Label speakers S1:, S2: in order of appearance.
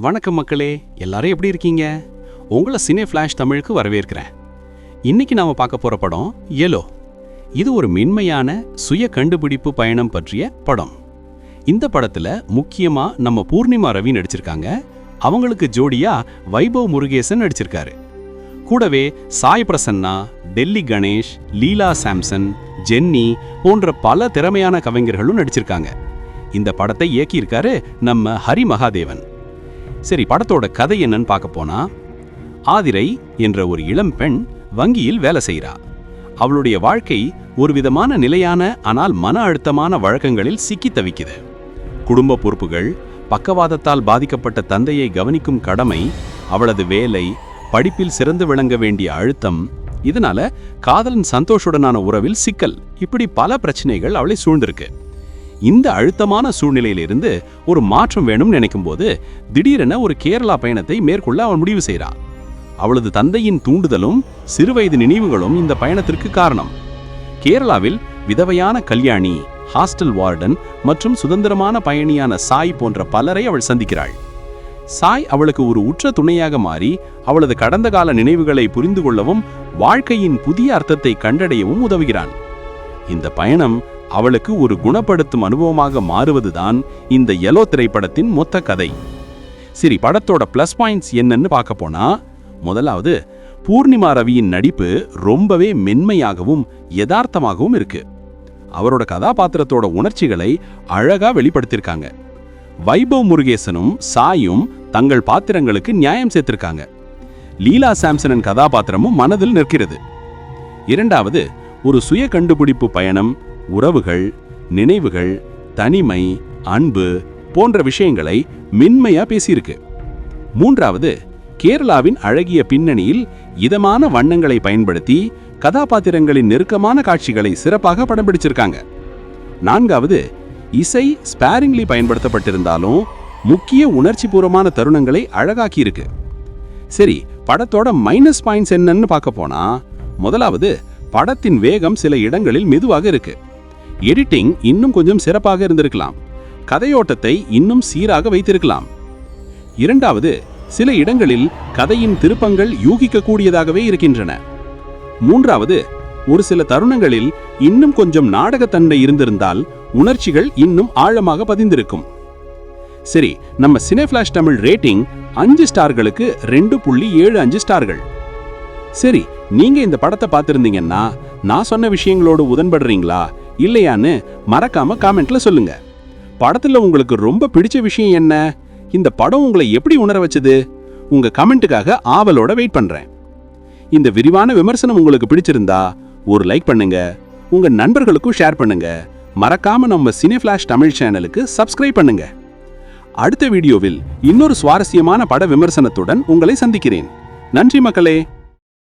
S1: வணக்கம் மக்களே எல்லாரும் எப்படி இருக்கீங்க? உங்களை சினே ஃப்ளாஷ் தமிழுக்கு வரவேற்கிறேன். இன்னைக்கு நாம பார்க்க போற படம் எலோ இது ஒரு மென்மையான சுய கண்டுபிடிப்பு பயணம் பற்றிய படம். இந்த படத்துல முக்கியமா நம்ம பூர்ணிமா ரவி நடிச்சிருக்காங்க. அவங்களுக்கு ஜோடியா வைபவ் முருகேசன் நடிச்சிருக்காரு. கூடவே சாய் பிரசன்னா டெல்லி கணேஷ் லீலா சாம்சன் ஜென்னி போன்ற பல திறமையான கவிஞர்களும் நடிச்சிருக்காங்க. இந்த படத்தை இயக்கியிருக்காரு நம்ம ஹரி மகாதேவன். சரி படத்தோட கதை என்னன்னு பார்க்க போனா ஆதிரை என்ற ஒரு இளம் பெண் வங்கியில் வேலை செய்கிறா அவளுடைய வாழ்க்கை ஒரு விதமான நிலையான ஆனால் மன அழுத்தமான வழக்கங்களில் சிக்கி தவிக்குது. குடும்ப பொறுப்புகள் பக்கவாதத்தால் பாதிக்கப்பட்ட தந்தையை கவனிக்கும் கடமை அவளது வேலை படிப்பில் சிறந்து விளங்க வேண்டிய அழுத்தம் இதனால காதலன் சந்தோஷுடனான உறவில் சிக்கல். இப்படி பல பிரச்சனைகள் அவளை சூழ்ந்திருக்கு. இந்த அழுத்தமான சூழ்நிலையிலிருந்து ஒரு மாற்றம் வேணும்னு நினைக்கும்போது திடீரென ஒரு கேரளா பயணத்தை மேற்கொள்ள அவன் முடிவு செய்கிறான் அவளது தந்தையின் தூண்டுதலும் சிறுவயது நினைவுகளும் இந்த பயணத்திற்கு காரணம். கேரளாவில் விதவையான கல்யாணி ஹாஸ்டல் வார்டன் மற்றும் சுதந்திரமான பயணியான சாய் போன்ற பலரை அவள் சந்திக்கிறாள். சாய் அவளுக்கு ஒரு உற்ற துணையாக மாறி அவளது கடந்த கால நினைவுகளை புரிந்து கொள்ளவும் வாழ்க்கையின் புதிய அர்த்தத்தை கண்டடையவும் உதவுகிறான். இந்த பயணம் அவளுக்கு ஒரு குணப்படுத்தும் அனுபவமாக மாறுவதுதான் இந்த எலோ திரைப்படத்தின் மொத்த கதை. சரி படத்தோட ப்ளஸ் பாயிண்ட்ஸ் என்னன்னு பார்க்க போனா முதலாவது பூர்ணிமா ரவியின் நடிப்பு ரொம்பவே மென்மையாகவும் யதார்த்தமாகவும் இருக்கு. அவரோட கதாபாத்திரத்தோட உணர்ச்சிகளை அழகா வெளிப்படுத்தியிருக்காங்க வைபவ் முருகேசனும் சாயும் தங்கள் பாத்திரங்களுக்கு நியாயம் சேர்த்திருக்காங்க. லீலா சாம்சனன் கதாபாத்திரமும் மனதில் நிற்கிறது. இரண்டாவது ஒரு சுய கண்டுபிடிப்பு பயணம் உறவுகள் நினைவுகள் தனிமை அன்பு போன்ற விஷயங்களை மென்மையா பேசியிருக்கு. மூன்றாவது கேரளாவின் அழகிய பின்னணியில் இதமான வண்ணங்களை பயன்படுத்தி கதாபாத்திரங்களின் நெருக்கமான காட்சிகளை சிறப்பாக படம் பிடிச்சிருக்காங்க. நான்காவது இசை ஸ்பேரிங்லி பயன்படுத்தப்பட்டிருந்தாலும் முக்கிய உணர்ச்சிபூர்வமான தருணங்களை அழகாக்கியிருக்கு. சரி படத்தோட மைனஸ் பாயிண்ட்ஸ் என்னன்னு பார்க்க போனா முதலாவது படத்தின் வேகம் சில இடங்களில் மெதுவாக இருக்கு. எடிட்டிங் இன்னும் கொஞ்சம் சிறப்பாக இருந்திருக்கலாம். கதையோட்டத்தை இன்னும் சீராக வைத்திருக்கலாம். இரண்டாவது சில இடங்களில் கதையின் திருப்பங்கள் யூகிக்கக்கூடியதாகவே இருக்கின்றன. மூன்றாவது ஒரு சில தருணங்களில் இன்னும் கொஞ்சம் நாடகத்தன்மை இருந்திருந்தால் உணர்ச்சிகள் இன்னும் ஆழமாக பதிந்திருக்கும். சரி நம்ம சினேஃபிளாஷ் தமிழ் ரேட்டிங் அஞ்சு ஸ்டார்களுக்கு ரெண்டு புள்ளி ஏழு அஞ்சு ஸ்டார்கள். சரி நீங்க இந்த படத்தை பார்த்திருந்தீங்கன்னா நான் சொன்ன விஷயங்களோடு உடன்படுறீங்களா? இல்லையான்னு மறக்காம காமெண்ட்ல சொல்லுங்க. படத்துல உங்களுக்கு ரொம்ப பிடிச்ச விஷயம் என்ன? இந்த படம் உங்களை எப்படி உணர வச்சது? உங்க கமெண்ட்டுக்காக ஆவலோட வெயிட் பண்றேன். இந்த விரிவான விமர்சனம் உங்களுக்கு பிடிச்சிருந்தா ஒரு லைக் பண்ணுங்க. உங்க நண்பர்களுக்கும் ஷேர் பண்ணுங்க. மறக்காம நம்ம சினி ஃபிளாஷ் தமிழ் சேனலுக்கு சப்ஸ்கிரைப் பண்ணுங்க. அடுத்த வீடியோவில் இன்னொரு சுவாரஸ்யமான பட விமர்சனத்துடன் உங்களை சந்திக்கிறேன். நன்றி மக்களே!